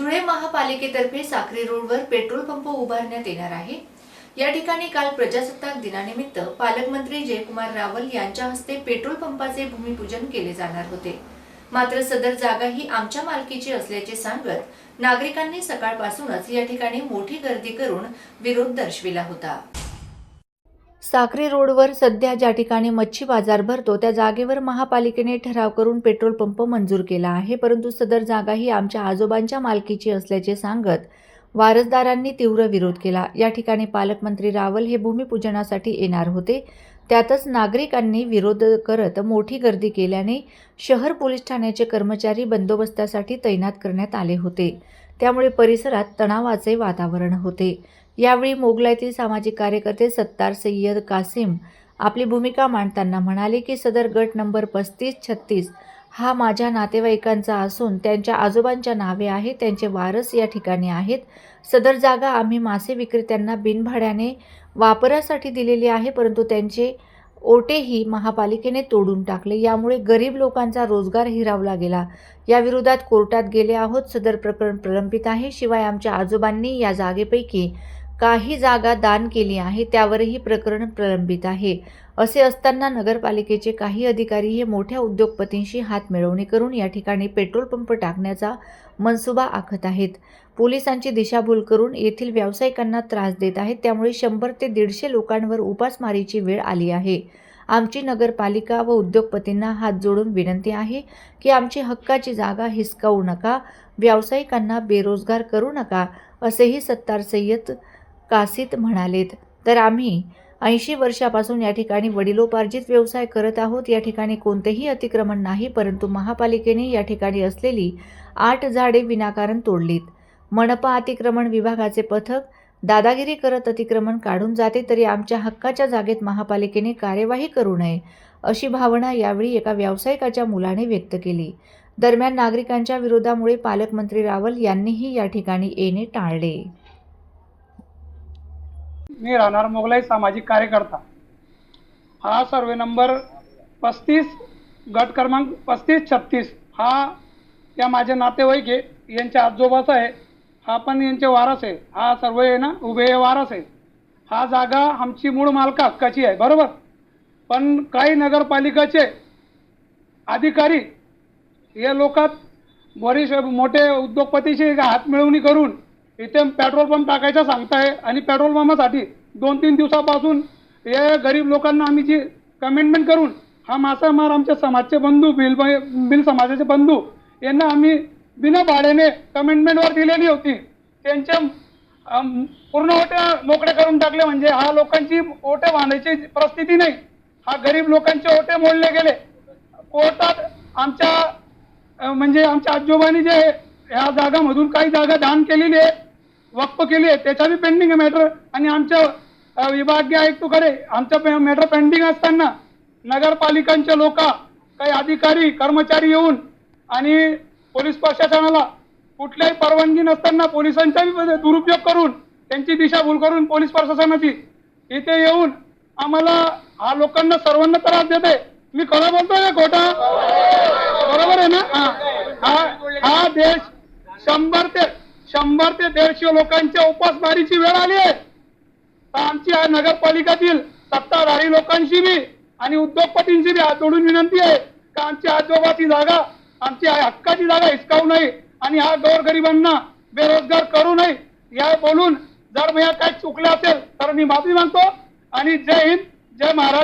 धुळे महापालिकेतर्फे साखरे रोडवर petrol pump उभारण्यात येणार आहे. या ठिकाणी काल प्रजासत्ताक दिनानिमित्त पालकमंत्री जयकुमार रावल यांच्या हस्ते पेट्रोल पंपाचे भूमिपूजन केले जाणार होते. मात्र सदर जागा ही आमच्या मालकीची असल्याचे सांगत नागरिकांनी सकाळपासूनच या ठिकाणी मोठी गर्दी करून विरोध दर्शविला होता. साक्री रोडवर सध्या ज्या ठिकाणी मच्छी बाजार भरतो त्या जागेवर महापालिकेने ठराव करून पेट्रोल पंप मंजूर केला आहे. परंतु सदर जागा ही आमच्या आजोबांच्या मालकीची असल्याचे सांगत वारसदारांनी तीव्र विरोध केला. या ठिकाणी पालकमंत्री रावल हे भूमिपूजनासाठी येणार होते. त्यातच नागरिकांनी विरोध करत मोठी गर्दी केल्याने शहर पोलीस ठाण्याचे कर्मचारी बंदोबस्तासाठी तैनात करण्यात आले होते. त्यामुळे परिसरात तणावाचे वातावरण होते. यावेळी मोगलाईतील सामाजिक कार्यकर्ते सत्तार सय्यद कासिम आपली भूमिका मांडताना म्हणाले की सदर गट नंबर पस्तीस छत्तीस हा माझ्या नातेवाईकांचा असून त्यांच्या आजोबांच्या नावे आहे त्यांचे वारस या ठिकाणी आहेत. सदर जागा आम्ही मासे विक्रेत्यांना बिनभाड्याने वापरासाठी दिलेली आहे परंतु त्यांचे ओटेही महापालिकेने तोडून टाकले. यामुळे गरीब लोकांचा रोजगार हिरावला गेला. या विरोधात कोर्टात गेले आहोत. सदर प्रकरण प्रलंबित आहे. शिवाय आमच्या आजोबांनी या जागेपैकी काही जागा दान केली आहे त्यावरही प्रकरण प्रलंबित आहे. असे असताना नगरपालिकेचे काही अधिकारी हे मोठ्या उद्योगपतींशी हात मिळवणी करून या ठिकाणी पेट्रोल पंप टाकण्याचा मनसुबा आखत आहेत. पोलिसांची दिशाभूल करून येथील व्यावसायिकांना त्रास देत आहेत त्यामुळे शंभर ते दीडशे लोकांवर उपासमारीची वेळ आली आहे. आमची नगरपालिका व उद्योगपतींना हात जोडून विनंती आहे की आमची हक्काची जागा हिसकावू नका व्यावसायिकांना बेरोजगार करू नका असेही सत्तार सय्यद कासित म्हणालेत तर आम्ही ऐंशी वर्षापासून या ठिकाणी वडिलोपार्जित व्यवसाय करत आहोत. या ठिकाणी कोणतेही अतिक्रमण नाही परंतु महापालिकेने या ठिकाणी असलेली आठ झाडे विनाकारण तोडलीत. मनपा अतिक्रमण विभागाचे पथक दादागिरी करत अतिक्रमण काढून जाते तरी आमच्या हक्काच्या जागेत महापालिकेने कार्यवाही करू नये अशी भावना यावेळी एका व्यावसायिकाच्या मुलाने व्यक्त केली. दरम्यान नागरिकांच्या विरोधामुळे पालकमंत्री रावल यांनीही या ठिकाणी येणे टाळले. मी राहणार मोगलाई सामाजिक कार्यकर्ता. हा सर्वे नंबर पस्तीस गट क्रमांक पस्तीस छत्तीस. हा या माझे नातेवाईक आहे यांच्या आजोबाचा आहे हा पण यांचे वारस आहे. हा सर्व आहे ना उभे वारस आहे. हा जागा आमची मूळ मालका हक्काची आहे बरोबर? पण काही नगरपालिकाचे अधिकारी या लोकात बरीच मोठे उद्योगपतीशी हात मिळवणी करून इथे पेट्रोल पंप टाकायचा सांगताय आणि पेट्रोल पंपासाठी दोन तीन दिवसापासून हे गरीब लोकांना आम्ही जी कमेंटमेंट करून हा मासामार आमच्या समाजचे बंधू बिल बिल समाजाचे बंधू यांना आम्ही बिना भाड्याने कमेंटमेंटवर दिलेली होती. त्यांच्या पूर्ण ओटे मोकळे करून टाकले म्हणजे हा लोकांची ओटे बांधायची परिस्थिती नाही. हा गरीब लोकांचे ओटे मोडले गेले. कोर्टात आमच्या म्हणजे आमच्या आजोबांनी जे ह्या जागामधून काही जागा दान केलेली आहे वक्फ केली आहे त्याचा बी पेंडिंग आहे मॅटर आणि आमच्या विभागीय आयुक्तकडे आमच्या मॅटर पेंडिंग असताना नगरपालिकांचे लोक काही अधिकारी कर्मचारी येऊन आणि पोलीस प्रशासनाला कुठल्याही परवानगी नसताना पोलिसांचा बी दुरुपयोग करून त्यांची दिशाभूल करून पोलीस प्रशासनाची इथे येऊन आम्हाला हा लोकांना सर्वांना त्रास देते मी खरं बोलतोय ना खोटा? बरोबर आहे ना? हा- हा देश शंभर ते शंभर ते दीडशे लोकांच्या उपासमारीची वेळ आली आहे. आमची या नगरपालिकातील सत्ताधारी लोकांशी बी आणि उद्योगपतींशी बी जोडून विनंती आहे का आमची आजोबाची जागा आमची हक्काची जागा हिसकावू नये आणि हा गोरगरिबांना बेरोजगार करू नये या बोलून जर मी काय चुकलं असेल तर मी माफी मागतो. आणि जय हिंद जय महाराज